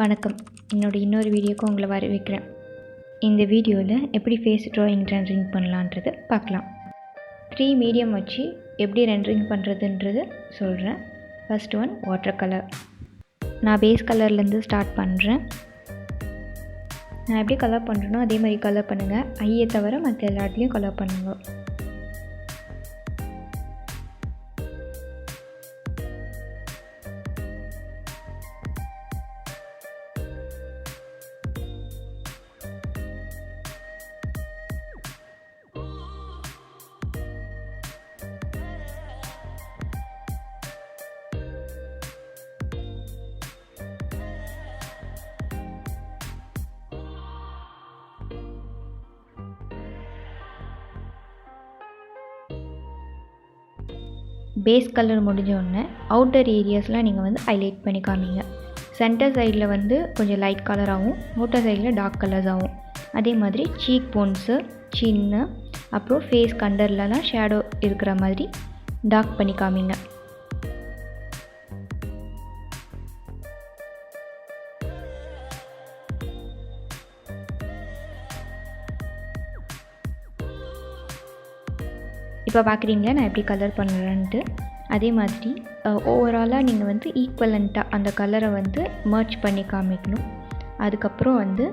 வணக்கம். என்னோட இன்னொரு வீடியோக்கு உங்களை வரவேற்கிறேன். இந்த வீடியோவில் எப்படி ஃபேஸ் ட்ராயிங் ரெண்டரிங் பண்ணலான்றது பார்க்கலாம். த்ரீ மீடியம் வச்சு எப்படி ரெண்டரிங் பண்ணுறதுன்றது சொல்கிறேன் ஃபஸ்ட் ஒன் வாட்டர் கலர் நான் பேஸ் கலர்லேருந்து ஸ்டார்ட் பண்ணுறேன் நான் எப்படி கலர் பண்ணுறேனோ அதே மாதிரி கலர் பண்ணுங்கள் ஐயை தவிர மற்ற எல்லாத்துலேயும் கலர் பண்ணுங்கள் பேஸ் கலர் முடிஞ்சோடனே அவுட்டர் ஏரியாஸ்லாம் நீங்கள் வந்து ஹைலைட் பண்ணி காமிங்க. சென்டர் சைடில் வந்து கொஞ்சம் லைட் கலராகவும் அவுட்டர் சைடில் டார்க் கலர்ஸ் ஆகும் அதே மாதிரி சீக் போன்ஸு சின்ன அப்புறம் ஃபேஸ் கண்டர்லலாம் ஷேடோ இருக்கிற மாதிரி டார்க் பண்ணி காமிங்க. இப்போ பார்க்குறீங்களா? நான் எப்படி கலர் பண்ணுறேன்ட்டு. அதே மாதிரி ஓவராலாக நீங்கள் வந்து ஈக்குவலண்ட்டாக அந்த கலரை வந்து மர்ச் பண்ணி காமிக்கணும். அதுக்கப்புறம் வந்து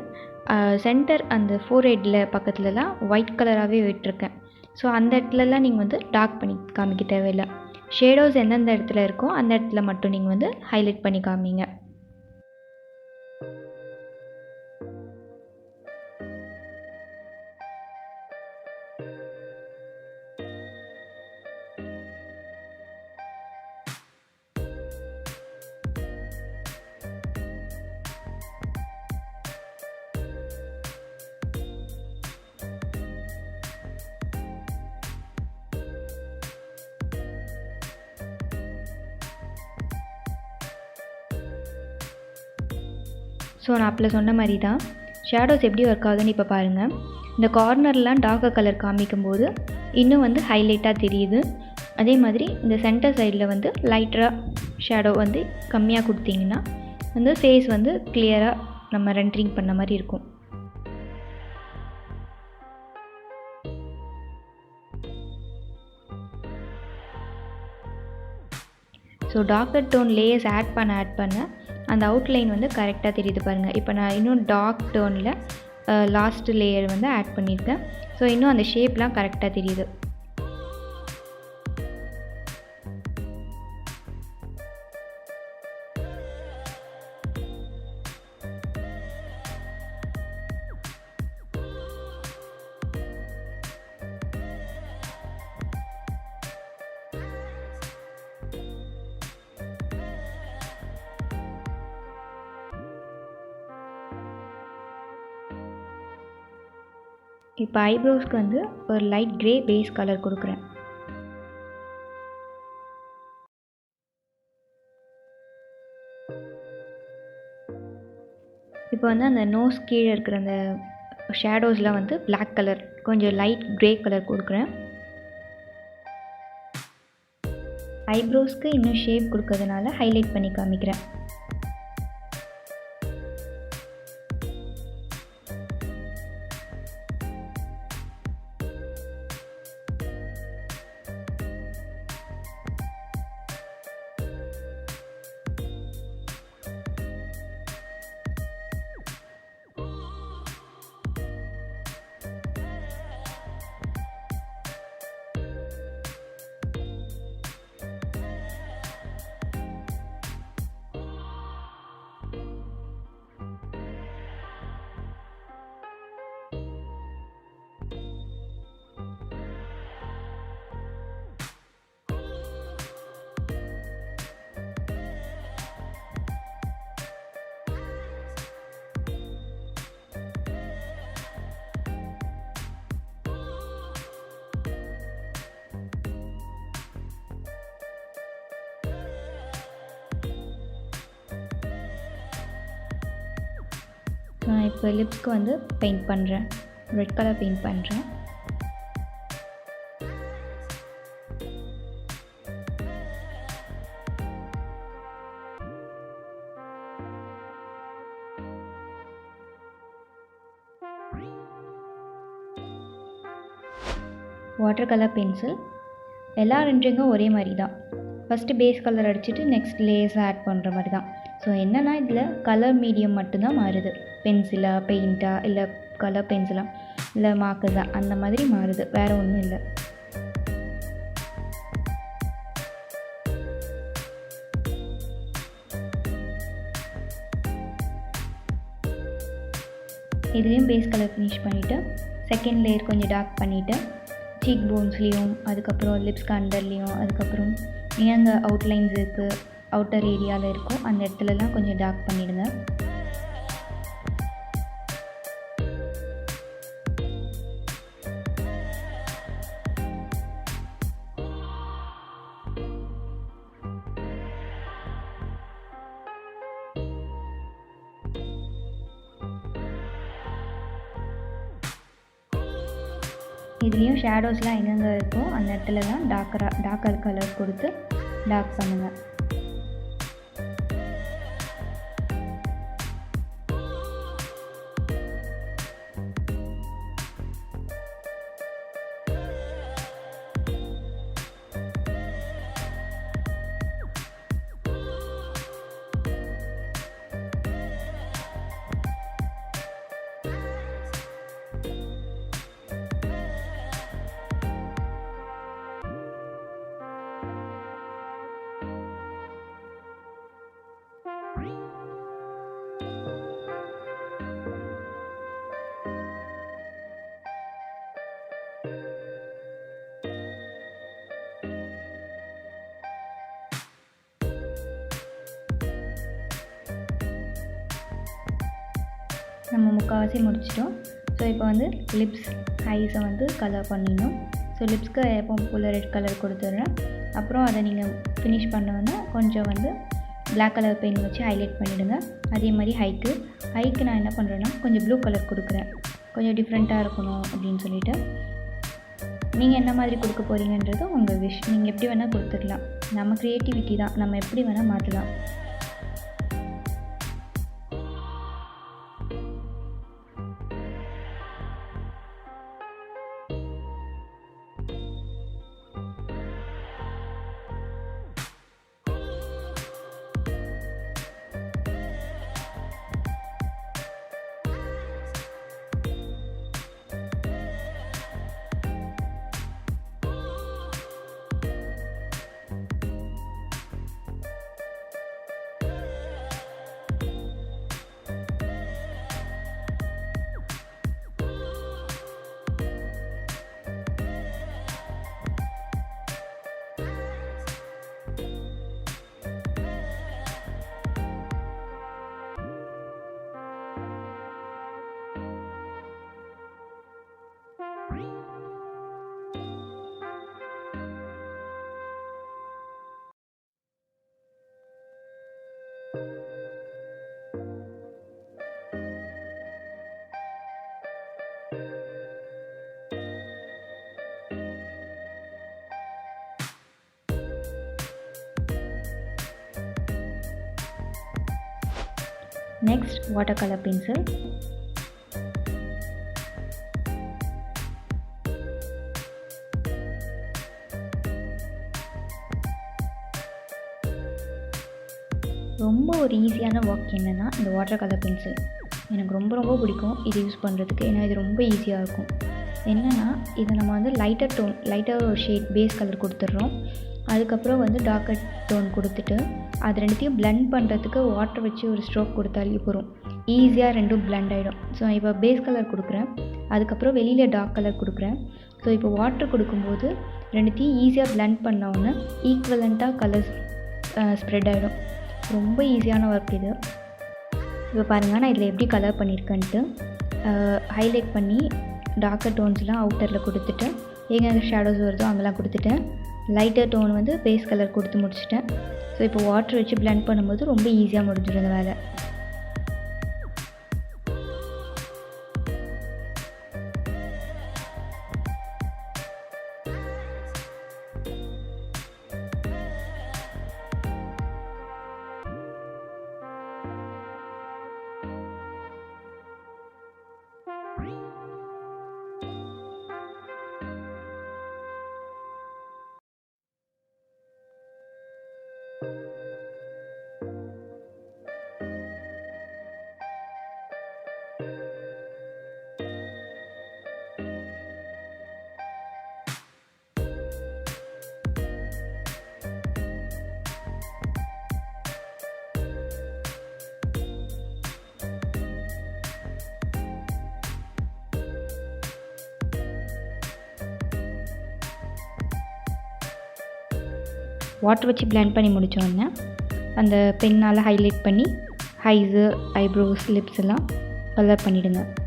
சென்டர் அந்த ஃபோர் ஹெட்டில் பக்கத்துலலாம் ஒயிட் கலராகவே விட்டுருக்கேன். ஸோ அந்த இடத்துலலாம் நீங்கள் வந்து டார்க் பண்ணி காமிக்க தேவையில்லை. ஷேடோஸ் எந்தெந்த இடத்துல இருக்கோ அந்த இடத்துல மட்டும் நீங்கள் வந்து ஹைலைட் பண்ணி காமிங்க. ஸோ நான் அப்போ சொன்ன மாதிரி தான் ஷேடோஸ் எப்படி ஒர்க் ஆகுதுன்னு இப்போ பாருங்கள் இந்த கார்னர்லாம் டார்க்கர் கலர் காமிக்கும்போது இன்னும் வந்து ஹைலைட்டாக தெரியுது. அதே மாதிரி இந்த சென்டர் சைடில் வந்து லைட்டராக ஷேடோ வந்து கம்மியாக கொடுத்தீங்கன்னா வந்து ஃபேஸ் வந்து கிளியராக நம்ம ரெண்டரிங் பண்ண மாதிரி இருக்கும். So darker tone layers add பண்ண ஆட் பண்ண அந்த அவுட்லைன் வந்து கரெக்டாக தெரியுது பாருங்கள் இப்போ நான் இன்னும் டார்க் டோனில் லாஸ்ட் லேயர் வந்து ஆட் பண்ணியிருக்கேன். ஸோ இன்னும் அந்த ஷேப்லாம் கரெக்டாக தெரியுது. இப்போ ஐப்ரோஸ்க்கு வந்து ஒரு லைட் க்ரே பேஸ் கலர் கொடுக்குறேன். இப்போ வந்து அந்த நோஸ் கீழே இருக்கிற அந்த ஷேடோஸ்லாம் வந்து பிளாக் கலர் கொஞ்சம் லைட் க்ரே கலர் கொடுக்குறேன். ஐப்ரோஸ்க்கு இன்னும் ஷேப் கொடுக்கறதுனால ஹைலைட் பண்ணி காமிக்கிறேன். நான் இப்போ லிப்ஸ்க்கு வந்து பெயிண்ட் பண்ணுறேன் ரெட் கலர் பெயிண்ட் பண்ணுறேன் வாட்டர் கலர் பென்சில் எல்லா ரெண்டரிங்கும் ஒரே மாதிரி தான் ஃபஸ்ட்டு பேஸ் கலர் அடிச்சுட்டு நெக்ஸ்ட் லேஸாக ஆட் பண்ணுற மாதிரி தான் ஸோ என்னென்னா இதில் கலர் மீடியம் மட்டும்தான் மாறுது. பென்சிலா பெயிண்ட்டா இல்லை கலர் பென்சிலா இல்லை மாக்குதா அந்த மாதிரி மாறுது. வேறு ஒன்றும் இல்லை. இதுலேயும் பேஸ் கலர் ஃபினிஷ் பண்ணிவிட்டு செகண்ட் லேயர் கொஞ்சம் டார்க் பண்ணிவிட்டு சீக் போன்ஸ்லேயும் அதுக்கப்புறம் லிப்ஸ்க்கு அண்டர்லேயும் அதுக்கப்புறம் ஏன் அங்கே அவுட்லைன்ஸ் இருக்குது அவுட்டர் ஏரியாவில் இருக்கும் அந்த இடத்துலலாம் கொஞ்சம் டார்க் பண்ணிவிடுங்க இதுலேயும் ஷேடோஸ்லாம் எங்கெங்கே இருக்கோ அந்த இடத்துல தான் டார்க்கராக டார்க்கர் கலர் கொடுத்து டார்க் பண்ணுங்கள் நம்ம முக்கால்வாசி முடிச்சிட்டோம். ஸோ இப்போ வந்து லிப்ஸ் ஐஸை வந்து கலர் பண்ணிடணும். ஸோ லிப்ஸ்க்கு எப்போ போல் ரெட் கலர் கொடுத்துட்றேன். அப்புறம் அதை நீங்கள் ஃபினிஷ் பண்ணோன்னா கொஞ்சம் வந்து பிளாக் கலர் பெயிண்ட் வச்சு ஹைலைட் பண்ணிவிடுங்க அதே மாதிரி ஹைக்கு ஹைக்கு நான் என்ன பண்ணுறேன்னா கொஞ்சம் ப்ளூ கலர் கொடுக்குறேன். கொஞ்சம் டிஃப்ரெண்ட்டாக இருக்கணும் அப்படின்னு சொல்லிட்டு. நீங்கள் என்ன மாதிரி கொடுக்க போகிறீங்கன்றது உங்கள் விஷ் நீங்கள் எப்படி வேணால் கொடுத்துக்கலாம். நம்ம க்ரியேட்டிவிட்டி தான். நம்ம எப்படி வேணால் மாற்றலாம் நெக்ஸ்ட் வாட்டர் கலர் பென்சில் ரொம்ப ஒரு ஈஸியான ஒர்க் என்னென்னா இந்த வாட்டர் கலர் பென்சில் எனக்கு ரொம்ப ரொம்ப பிடிக்கும் இது யூஸ் பண்ணுறதுக்கு ஏன்னா இது ரொம்ப ஈஸியாக இருக்கும். என்னென்னா இதை நம்ம வந்து லைட்டர் டோன் லைட்டாக ஒரு ஷேட் பேஸ் கலர் கொடுத்துட்றோம். அதுக்கப்புறம் வந்து டார்க்கர் டோன் கொடுத்துட்டு அது ரெண்டுத்தையும் பிளெண்ட் பண்ணுறதுக்கு வாட்டர் வச்சு ஒரு ஸ்ட்ரோக் கொடுத்தாலே போகிறோம் ஈஸியாக ரெண்டும் பிளெண்ட் ஆகிடும் ஸோ இப்போ பேஸ் கலர் கொடுக்குறேன். அதுக்கப்புறம் வெளியில் டார்க் கலர் கொடுக்குறேன். ஸோ இப்போ வாட்டர் கொடுக்கும்போது ரெண்டுத்தையும் ஈஸியாக பிளெண்ட் பண்ணோன்னே ஈக்குவலண்ட்டாக கலர்ஸ் ஸ்ப்ரெட் ஆகிடும் ரொம்ப ஈஸியான ஒர்க் இது. இப்போ பாருங்கள் நான் இதில் எப்படி கலர் பண்ணியிருக்கேன்ட்டு ஹைலைட் பண்ணி டார்க்கர் டோன்ஸ்லாம் அவுட்டரில் கொடுத்துட்டு எங்கெங்கே ஷேடோஸ் வருதோ அங்கெல்லாம் கொடுத்துட்டேன் லைட்டர் டோன் வந்து பேஸ் கலர் கொடுத்து முடிச்சிட்டேன். ஸோ இப்போ வாட்டர் வச்சு பிளெண்ட் பண்ணும்போது ரொம்ப ஈஸியாக முடிஞ்சிடும் இந்த வேலை. வாட்டர் வச்சு பிளெண்ட் பண்ணி முடித்தோடனே அந்த பென்னால் ஹைலைட் பண்ணி ஹைஸு ஐப்ரோஸ் லிப்ஸ் எல்லாம் கலர் பண்ணிவிடுங்க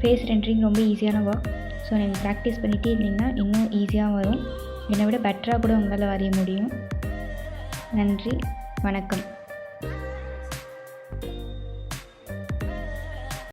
ஃபேஸ் ரெண்டரிங் ரொம்ப ஈஸியான ஒர்க் ஸோ நீங்கள் ப்ராக்டிஸ் பண்ணிகிட்டே இருந்தீங்கன்னா இன்னும் ஈஸியாக வரும். என்னை விட பெட்டராக கூட உங்களால் வரைய முடியும். நன்றி. வணக்கம்.